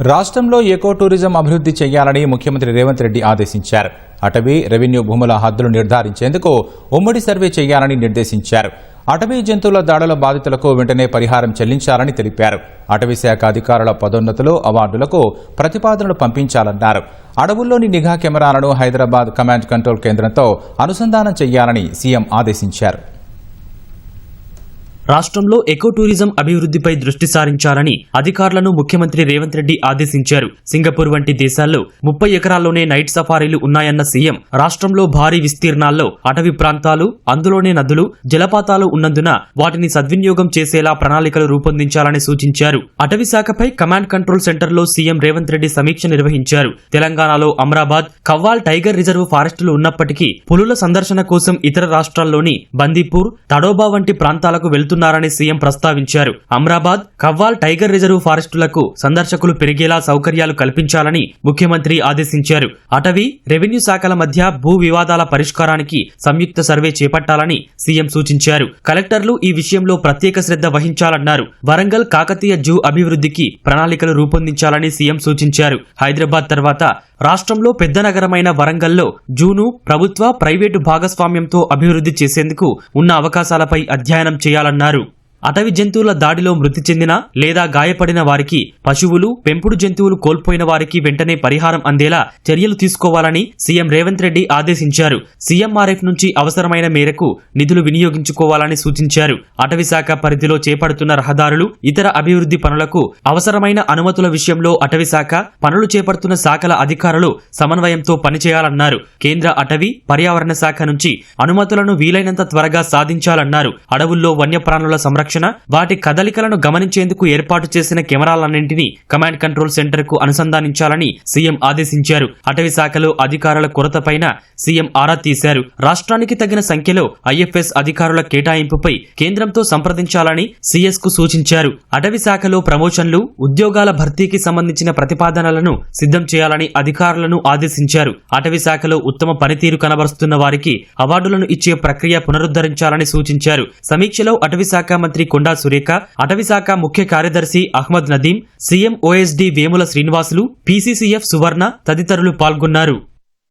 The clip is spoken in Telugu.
రాష్ట్రంలో ఎకో టూరిజం అభివృద్ధి చేయాలని ముఖ్యమంత్రి రేవంత్ రెడ్డి ఆదేశించారు. అటవీ రెవెన్యూ భూముల హద్దులు నిర్ధారించేందుకు ఉమ్మడి సర్వే చేయాలని నిర్దేశించారు. అటవీ జంతువుల దాడుల బాధితులకు వెంటనే పరిహారం చెల్లించాలని తెలిపారు. అటవీ శాఖ అధికారుల పదోన్నతులు అవార్డులకు ప్రతిపాదనలు పంపించాలన్నారు. అడవుల్లోని నిఘా కెమెరాలను హైదరాబాద్ కమాండ్ కంట్రోల్ కేంద్రంతో అనుసంధానం చేయాలని సీఎం ఆదేశించారు. రాష్ట్రంలో ఎకో టూరిజం అభివృద్ధిపై దృష్టి సారించాలని అధికారులను ముఖ్యమంత్రి రేవంత్ రెడ్డి ఆదేశించారు. సింగపూర్ వంటి దేశాల్లో ముప్పై ఎకరాల్లోనే నైట్ సఫారీలు ఉన్నాయన్న సీఎం రాష్ట్రంలో భారీ విస్తీర్ణాల్లో అటవీ ప్రాంతాలు అందులోనే నదులు జలపాతాలు ఉన్నందున వాటిని సద్వినియోగం చేసేలా ప్రణాళికలు రూపొందించాలని సూచించారు. అటవీ శాఖపై కమాండ్ కంట్రోల్ సెంటర్లో సీఎం రేవంత్ రెడ్డి సమీక్ష నిర్వహించారు. తెలంగాణలో అమరాబాద్ కవ్వాల్ టైగర్ రిజర్వ్ ఫారెస్టులు ఉన్నప్పటికీ పులుల సందర్శన కోసం ఇతర రాష్ట్రాల్లోని బందీపూర్ తడోబా వంటి ప్రాంతాలకు పెంచుతున్నారని సీఎం ప్రస్తావించారు. అమ్రాబాద్ కవ్వాల్ టైగర్ రిజర్వ్ ఫారెస్టులకు సందర్శకులు పెరిగేలా సౌకర్యాలు కల్పించాలని ముఖ్యమంత్రి ఆదేశించారు. అటవీ రెవెన్యూ శాఖల మధ్య భూ వివాదాల పరిష్కారానికి సంయుక్త సర్వే చేపట్టాలని సీఎం సూచించారు. కలెక్టర్లు ఈ విషయంలో ప్రత్యేక శ్రద్ధ వహించాలన్నారు. వరంగల్ కాకతీయ జూ అభివృద్ధికి ప్రణాళికలు రూపొందించాలని సీఎం సూచించారు. హైదరాబాద్ తర్వాత రాష్ట్రంలో పెద్ద నగరమైన వరంగల్లో జూను ప్రభుత్వ ప్రైవేటు భాగస్వామ్యంతో అభివృద్ధి చేసేందుకు ఉన్న అవకాశాలపై అధ్యయనం చేయాలన్నారు. అన్నారు అటవీ జంతువుల దాడిలో మృతి చెందిన లేదా గాయపడిన వారికి పశువులు పెంపుడు జంతువులు కోల్పోయిన వారికి వెంటనే పరిహారం అందేలా చర్యలు తీసుకోవాలని సీఎం రేవంత్ రెడ్డి ఆదేశించారు. సీఎంఆర్ఎఫ్ నుంచి అవసరమైన మేరకు నిధులు వినియోగించుకోవాలని సూచించారు. అటవీ శాఖ పరిధిలో చేపడుతున్న రహదారులు ఇతర అభివృద్ధి పనులకు అవసరమైన అనుమతుల విషయంలో అటవీ శాఖ పనులు చేపడుతున్న శాఖల అధికారులు సమన్వయంతో పనిచేయాలన్నారు. కేంద్ర అటవీ పర్యావరణ శాఖ నుంచి అనుమతులను వీలైనంత త్వరగా సాధించాలన్నారు. అడవుల్లో వన్యప్రాణుల సంరక్షణ వాటి కదలికలను గమనించేందుకు ఏర్పాటు చేసిన కెమెరాలన్నింటినీ కమాండ్ కంట్రోల్ సెంటర్కు అనుసంధానించాలని సీఎం ఆదేశించారు. అటవీ శాఖలో అధికారుల కొరతపైన సీఎం ఆరా తీశారు. రాష్ట్రానికి తగిన సంఖ్యలో ఐఎఫ్ఎస్ అధికారుల కేటాయింపుపై కేంద్రంతో సంప్రదించాలని సీఎస్కు సూచించారు. అటవీ శాఖలో ప్రమోషన్లు ఉద్యోగాల భర్తీకి సంబంధించిన ప్రతిపాదనలను సిద్ధం చేయాలని అధికారులను ఆదేశించారు. అటవీ శాఖలో ఉత్తమ పనితీరు కనబరుస్తున్న వారికి అవార్డులను ఇచ్చే ప్రక్రియ పునరుద్ధరించాలని సూచించారు. సమీక్షలో అటవీ శాఖ మంత్రి కొండా సురేఖ అటవీశాఖ ముఖ్య కార్యదర్శి Ahmed Nadeem CM OSD Vemula Srinivasulu PCCF Suvarna తదితరులు పాల్గొన్నారు.